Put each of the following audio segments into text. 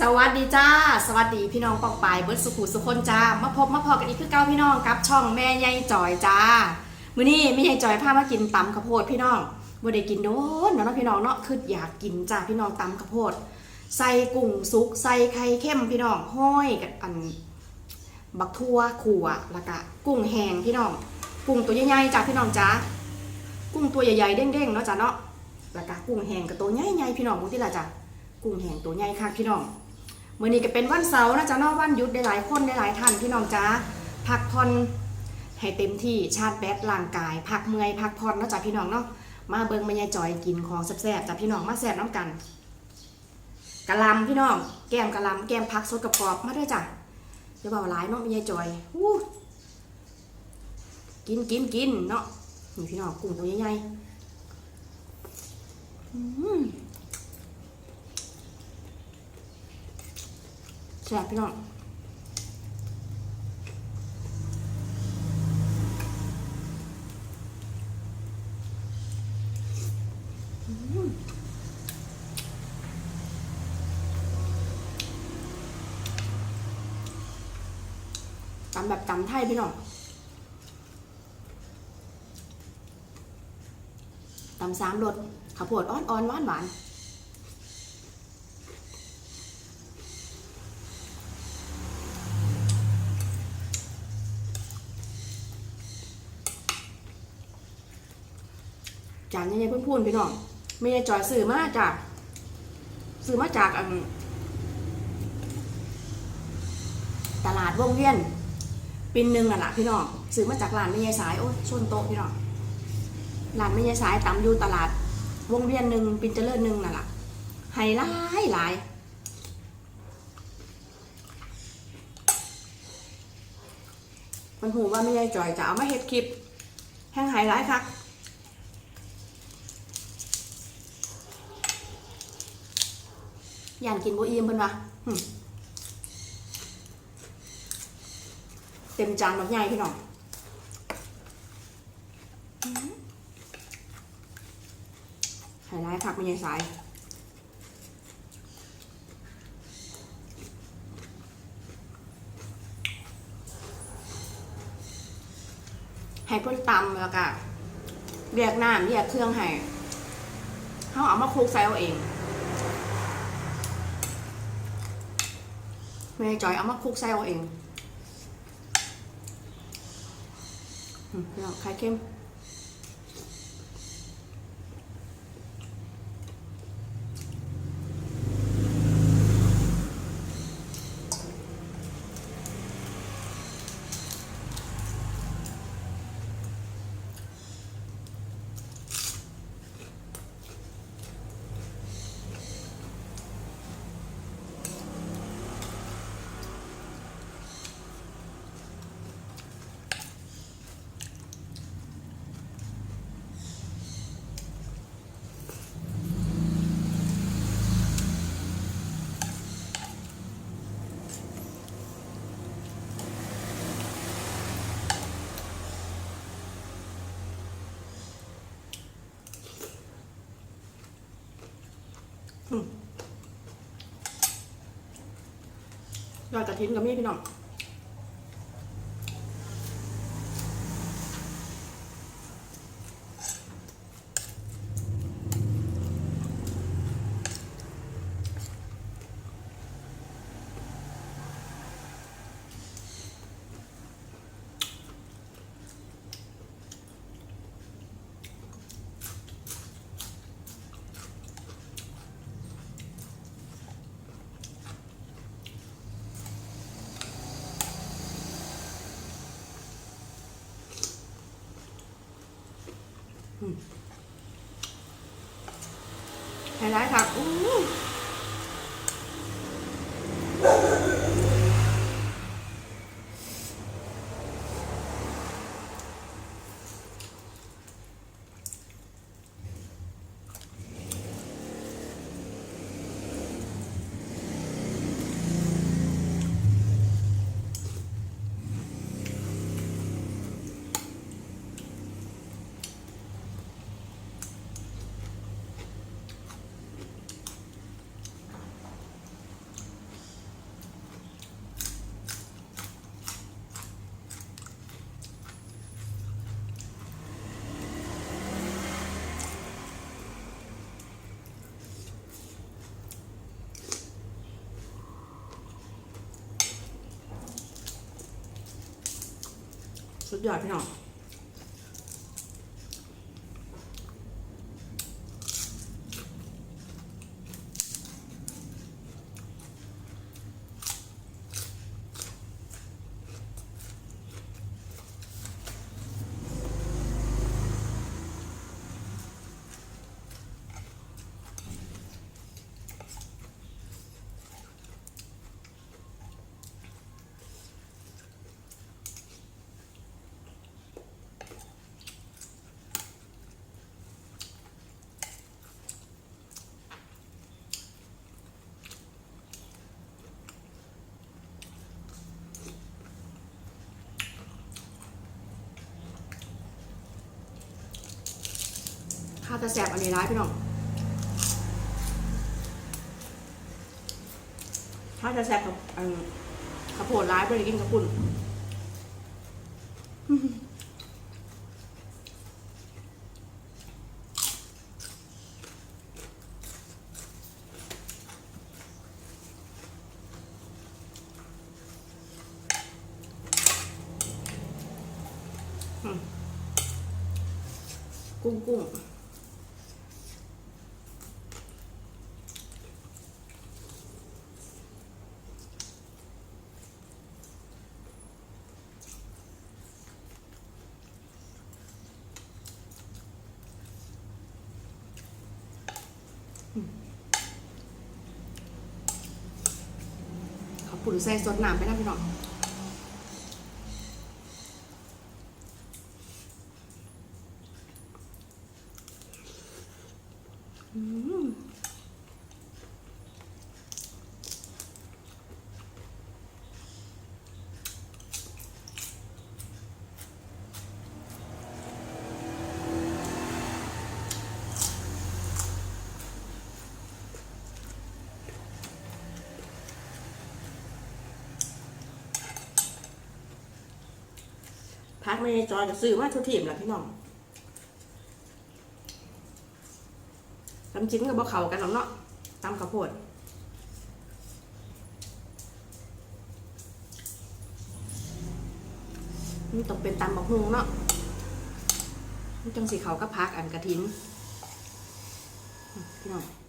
สวัสดีจ้า สวัสดีพี่น้องปองปายเบิร์ดสุขุสุคนจ้า มาพบมาพอกันอีกคือเก้าพี่น้องกับช่องแม่ยายจอยจ้า มื้อนี้แม่ยายจอยพามากินตำข้าวโพดพี่น้องบ่ได้กินโดนเนาะพี่น้องเนาะคืออยากกินจ้าพี่น้องตำข้าวโพด ใส่กุ้งสุกใส่ไข่เข้มพี่น้องห้อยกับอัน บักทั่วขั่วแล้วก็กุ้งแห้งพี่น้อง กุ้งตัวใหญ่ๆจ้าพี่น้องจ้า กุ้งตัวใหญ่ๆเด้งๆเนาะจ้าเนาะ แล้วก็กุ้งแห้งกับตัวใหญ่ๆพี่น้องมึงที่ละจ้ะ กุ้งแห้งตัวใหญ่ค่ะพี่น้องมื้อนี้ก็เป็นวันเสาร์นะจ๊ะนาะวันหยุดได้หลายคนได้หลายท่านพี่น้องจ้าพักผ่อนให้เต็มที่ชาร์จแบตร่างกาย พักเมื่อยพักผ่อนนาะจ้ะพี่น้องเนาะมาเบิงม่ยายจอยกินของแซ่บๆจ้ะพี่น้องมาแซ่บน้ำกันกะลำพี่น้องแกมกะลำแกมผักสดกับกรอบมาด้วยจ้ะเดี๋ยวบอกหลายเนาะม่ยายจอยอู้กินกินกินเนาะนี่พี่น้องกุ้งตัวใหญ่ๆ อืมแซ่บพี่น้องตำแบบตำไทยพี่น้องตำสามรสข้าวโพดอ่อนอ่อนหวานหวาน จานนี้เพิ่งพูนพี่น้องไม่ได้จอยซื้อมาจากซื้อมาจากอันตลาดวงเวียนปีหนึ่งน่ะล่ะพี่น้องซื้อมาจากร้านไม่ใช่สายโอ้ยชนโต๊ะพี่น้องร้านไม่ใช่สายตำอยู่ตลาด วงเวียนหนึ่งปินเจริญหนึ่งน่ะล่ะไฮไลท์หลายมันหูว่าไม่ยายจอยจะเอามาเฮ็ดคลิปแห้งไฮไลท์คัก ย่านกินบุอีมเพิ่นวะเต็มจานดอกใหญ่พี่น้องไฮไลท์ผักมันยังสายให้เพิ่นตำแล้วก็เรียกน้ำเรียกเครื่องให้เขาเอามาคลุกใส่เอาเอง ม่จอยเอามาคลุกใส่เอาเอง อืมแล้วไข่เค็ม ยอดกระถินกับมีพี่น้อง ไฮไลท์ค่ะอู้ งข้าว จะแสบอันนี้ร้ายพี่น้องข้าจะแสบกับอันข้าวโพดร้ายไปเลยกินกับปุ่นกุ้งกุ้ง เขาปุ่นใส่สดน้ำไปนะพี่น้อง พักไม่จอยจะซื้อมาทุกทีมแหละพี่น้องทำจิ้นกับบ่เขากันหรอกเนาะตำข้าวโพดมันต้องเป็นตำบักฮุงเนาะมันจังสีเขาก็พักอันกระถินพี่น้อง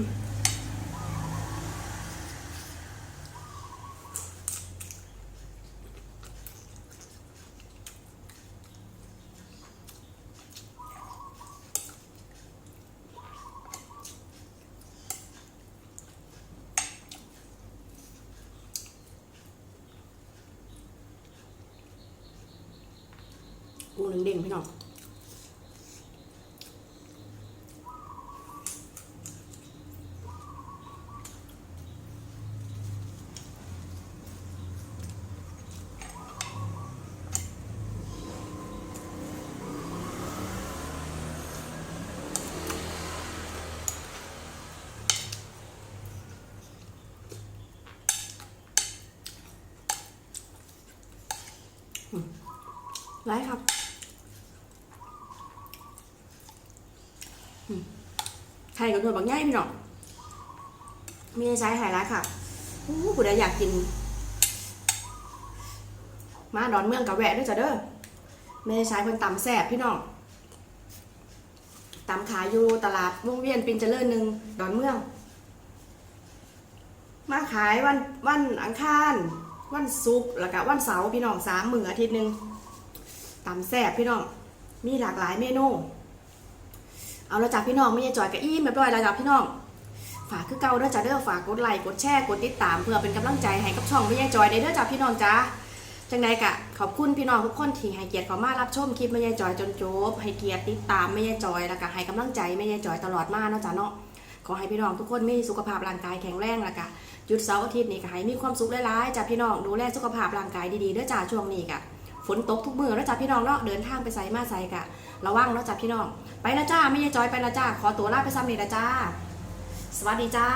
กุ้งหนึ่งเด้งพี่น้อง ไรครับไข่กับหนวดบางง่ายพี่น้องมีใช้ไห่ไรค่ะอู้ผู้ใดอยากกิน มาดอนเมืองกับแวะด้วยจ้ะเด้อไม่ได้ใช้คนตำแสบพี่น้องตำขายอยู่ตลาดวงเวียนปินเจริญหนึ่งดอนเมือง มาขายวันวันอังคาร วันศุกร์แล้วก็วันเสาร์พี่น้องสามมื้ออาทิตย์หนึ่ง ตำแซ่บพี่น้อง มีหลากหลายเมนู เอาละจ้ะพี่น้องไม่ใช่จอยกับอี้เรียบร้อยแล้วจ้ะพี่น้อง ฝากคือเก่าเด้อจ้ะเด้อฝากกดไลค์กดแชร์กดติดตามเพื่อเป็นกำลังใจให้กับช่องไม่ใช่จอยได้เด้อจ้ะพี่น้องจ้าจังใดกะขอบคุณพี่น้องทุกคนที่ให้เกียรติข้ามารับชมคลิปไม่ใช่จอยจนจบให้เกียรติติดตามไม่ใช่จอยแล้วก็ให้กำลังใจไม่ใช่จอยตลอดมาเนาะจ้ะเนาะขอให้พี่น้องทุกคนมีสุขภาพร่างกายแข็งแรงแล้วก็หยุดเสาร์อาทิตย์นี่ก็ให้มีความสุขหลายๆจ้ะพี่น้องดูแลสุขภาพร่างกายดีๆเด้อจ้าช่วงนี้กะ นตกทุกมือแล้วจ้าพี่น้องเนาะเดินทางไปใส่มาใส่กะ ระวังเนาะจ้าพี่น้อง ไปละจ้าไม่ใช่จอยไปละจ้าขอตัวลาไปซ้ำเลยละจ้า สวัสดีจ้า